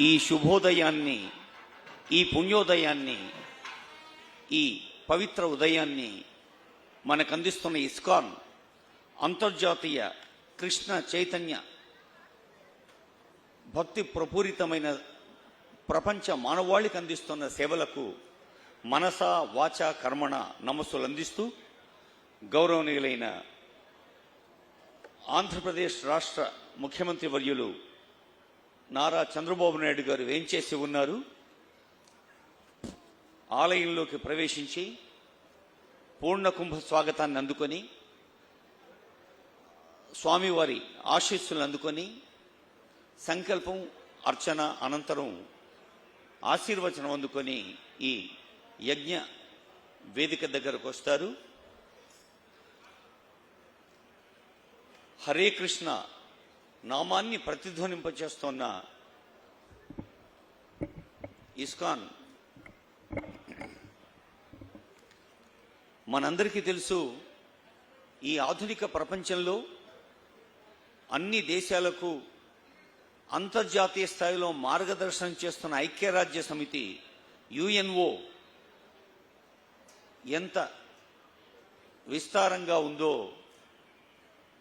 ఈ శుభోదయాన్ని ఈ పుణ్యోదయాన్ని ఈ పవిత్ర ఉదయాన్ని మనకు అందిస్తున్న ఇస్కాన్ అంతర్జాతీయ కృష్ణ చైతన్య భక్తి ప్రపూరితమైన ప్రపంచ మానవాళికి అందిస్తున్న సేవలకు మనస వాచ కర్మణ నమస్సులు అందిస్తూ గౌరవనీయులైన ఆంధ్రప్రదేశ్ రాష్ట్ర ముఖ్యమంత్రి వర్యులు నారా చంద్రబాబు నాయుడు గారు వేంచేసి ఉన్నారు? ఆలయంలోకి ప్రవేశించి పూర్ణ కుంభ స్వాగతాన్ని అందుకొని స్వామివారి ఆశీస్సులు అందుకొని సంకల్పం అర్చన అనంతరం ఆశీర్వచనం అందుకొని ఈ యజ్ఞ వేదిక దగ్గరకు వస్తారు. హరే కృష్ణ నామాన్ని ప్రతిధ్వనింపచేస్తున్న ఇస్కాన్. మనందరికీ తెలుసు ఈ ఆధునిక ప్రపంచంలో అన్ని దేశాలకు అంతర్జాతీయ స్థాయిలో మార్గదర్శనం చేస్తున్న ఐక్యరాజ్య సమితి యుఎన్ఓ ఎంత విస్తారంగా ఉందో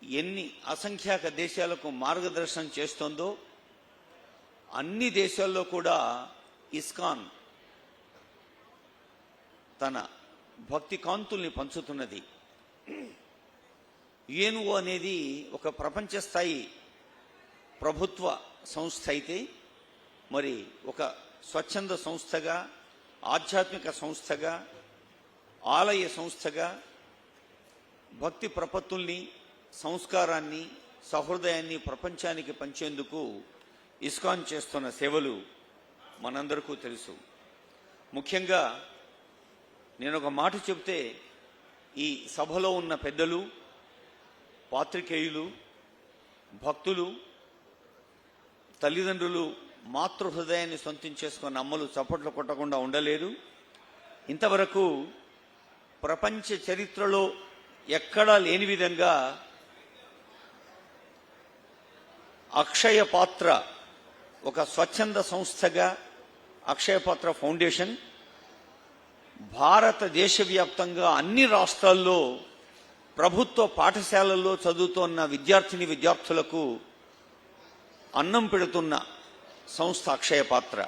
ఎన్ని అసంఖ్యాక దేశాలకు మార్గదర్శనం చేస్తోందో అన్ని దేశాల్లో కూడా ఇస్కాన్ తన భక్తి కాంతుల్ని పంచుతున్నది. యుఎన్ఓ అనేది ఒక ప్రపంచ స్థాయి ప్రభుత్వ సంస్థ అయితే మరి ఒక స్వచ్ఛంద సంస్థగా ఆధ్యాత్మిక సంస్థగా ఆలయ సంస్థగా భక్తి ప్రపత్తుల్ని సంస్కారాన్ని సహృదయాన్ని ప్రపంచానికి పంచేందుకు ఇస్కాన్ చేస్తున్న సేవలు మనందరికీ తెలుసు. ముఖ్యంగా నేను ఒక మాట చెబితే ఈ సభలో ఉన్న పెద్దలు పాత్రికేయులు భక్తులు తల్లిదండ్రులు మాతృ హృదయాన్ని సొంతం చేసుకున్న అమ్మలు చప్పట్లు కొట్టకుండా ఉండలేరు ఇంతవరకు ప్రపంచ చరిత్రలో ఎక్కడా లేని విధంగా అక్షయ పాత్ర ఒక స్వచ్ఛంద సంస్థగా అక్షయ పాత్ర ఫౌండేషన్ భారతదేశ వ్యాప్తంగా అన్ని రాష్ట్రాల్లో ప్రభుత్వ పాఠశాలల్లో చదువుతున్న విద్యార్థిని విద్యార్థులకు అన్నం పెడుతున్న సంస్థ అక్షయ పాత్ర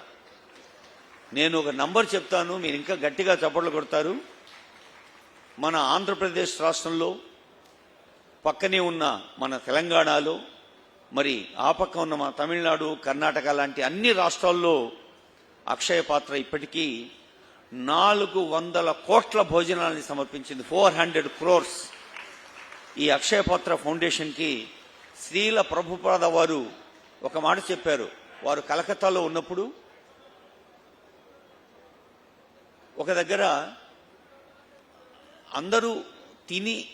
నేను ఒక నంబర్ చెప్తాను మీరు ఇంకా గట్టిగా చప్పట్లు కొడతారు. మన ఆంధ్రప్రదేశ్ రాష్ట్రంలో పక్కనే ఉన్న మన తెలంగాణలో మరి ఆ పక్క ఉన్న మన తమిళనాడు కర్ణాటక లాంటి అన్ని రాష్ట్రాల్లో అక్షయ పాత్ర ఇప్పటికీ నాలుగు వందల కోట్ల భోజనాలని సమర్పించింది. Four hundred crores. ఈ అక్షయ పాత్ర ఫౌండేషన్కి శ్రీల ప్రభుపాద వారు ఒక మాట చెప్పారు. వారు కలకత్తాలో ఉన్నప్పుడు ఒక దగ్గర అందరూ తిని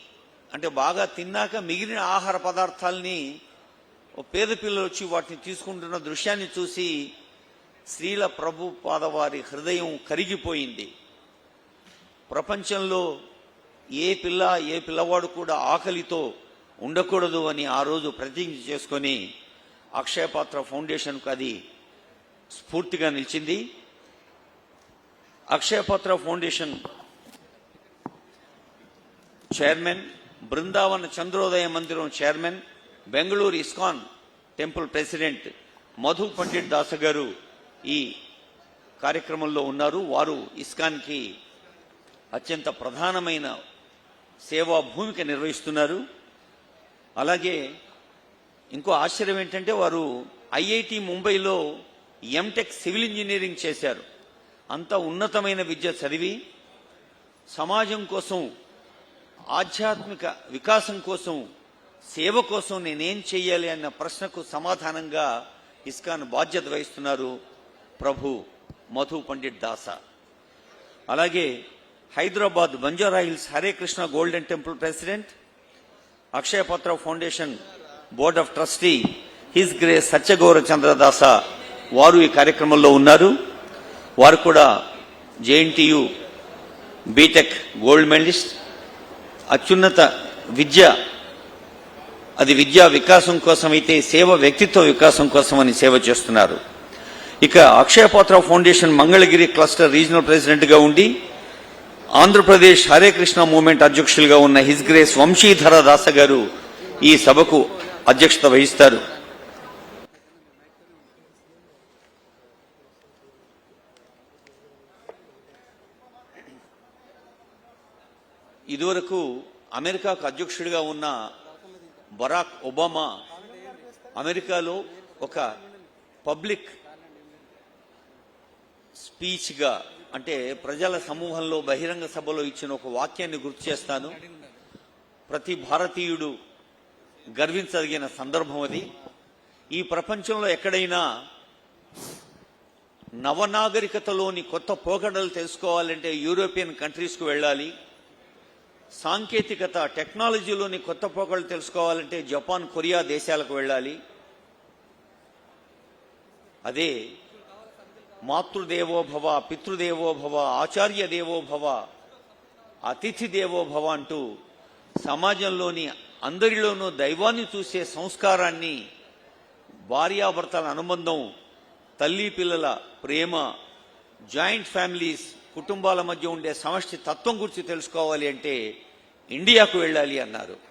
అంటే బాగా తిన్నాక మిగిలిన ఆహార పదార్థాలని పేద పిల్లలు వచ్చి వాటిని తీసుకుంటున్న దృశ్యాన్ని చూసి శ్రీల ప్రభు పాదవారి హృదయం కరిగిపోయింది. ప్రపంచంలో ఏ పిల్ల ఏ పిల్లవాడు కూడా ఆకలితో ఉండకూడదు అని ఆ రోజు ప్రతిజ్ఞ చేసుకొని అక్షయపాత్ర ఫౌండేషన్కు అది స్ఫూర్తిగా నిలిచింది. Akshaya Patra foundation chairman Brindavana Chandrodaya Mandiram chairman Bengaluru ISKCON temple president Madhu Pandit Dasa గారు ఈ కార్యక్రమంలో ఉన్నారు. వారు ఇస్కాన్కి అత్యంత ప్రధానమైన సేవా భూమిక నిర్వహిస్తున్నారు. అలాగే ఇంకో ఆశ్చర్యం ఏంటంటే వారు ఐఐటి ముంబైలో ఎంటెక్ సివిల్ ఇంజనీరింగ్ చేశారు. అంత ఉన్నతమైన విద్య చదివి సమాజం కోసం ఆధ్యాత్మిక వికాసం కోసం సేవ కోసం నేనేం చెయ్యాలి అన్న ప్రశ్నకు సమాధానంగా ఇస్కాన్ బాధ్యత వహిస్తున్నారు ప్రభు మధు పండిట్ దాస. అలాగే Hyderabad Banjara hills Hare Krishna golden temple president Akshayapatra foundation board of trustee his grace Satyagaura Chandradasa వారు ఈ కార్యక్రమంలో ఉన్నారు. వారు కూడా జేఎన్టీయు బీటెక్ గోల్డ్ మెడలిస్ట్ అత్యున్నత విద్య అది విద్యా వికాసం కోసం అయితే సేవ వ్యక్తిత్వ వికాసం కోసం అని సేవ చేస్తున్నారు. ఇక Akshayapatra foundation Mangalagiri cluster regional ప్రెసిడెంట్గా ఉండి ఆంధ్రప్రదేశ్ హరే కృష్ణ మూవ్మెంట్ అధ్యక్షులుగా ఉన్న హిజ్ గ్రేస్ వంశీధర దాస గారు ఈ సభకు అధ్యక్షత వహిస్తారు. ఇదివరకు అమెరికాకు అధ్యక్షుడిగా ఉన్న బరాక్ ఒబామా అమెరికాలో ఒక పబ్లిక్ స్పీచ్గా అంటే ప్రజల సమూహంలో బహిరంగ సభలో ఇచ్చిన ఒక వాక్యాన్ని గుర్తు చేస్తాను. ప్రతి భారతీయుడు గర్వించదగిన సందర్భం అది. ఈ ప్రపంచంలో ఎక్కడైనా నవనాగరికతలోని కొత్త పోకడలు తెలుసుకోవాలంటే యూరోపియన్ కంట్రీస్కు వెళ్ళాలి. సాంకేతికత టెక్నాలజీలోని కొత్త పోకడలు తెలుసుకోవాలంటే జపాన్ కొరియా దేశాలకు వెళ్ళాలి. అదే మాతృదేవో భవ పితృదేవో భవ ఆచార్య దేవోభవ అతిథి దేవోభవ అంటూ సమాజంలోని అందరిలోనూ దైవాన్ని చూసే సంస్కారాన్ని భార్యాభర్తల అనుబంధం తల్లి పిల్లల ప్రేమ జాయింట్ ఫ్యామిలీస్ కుటుంబాల మధ్య ఉండే సమష్టి తత్వం గురించి తెలుసుకోవాలి అంటే ఇండియాకు వెళ్ళాలి అన్నారు.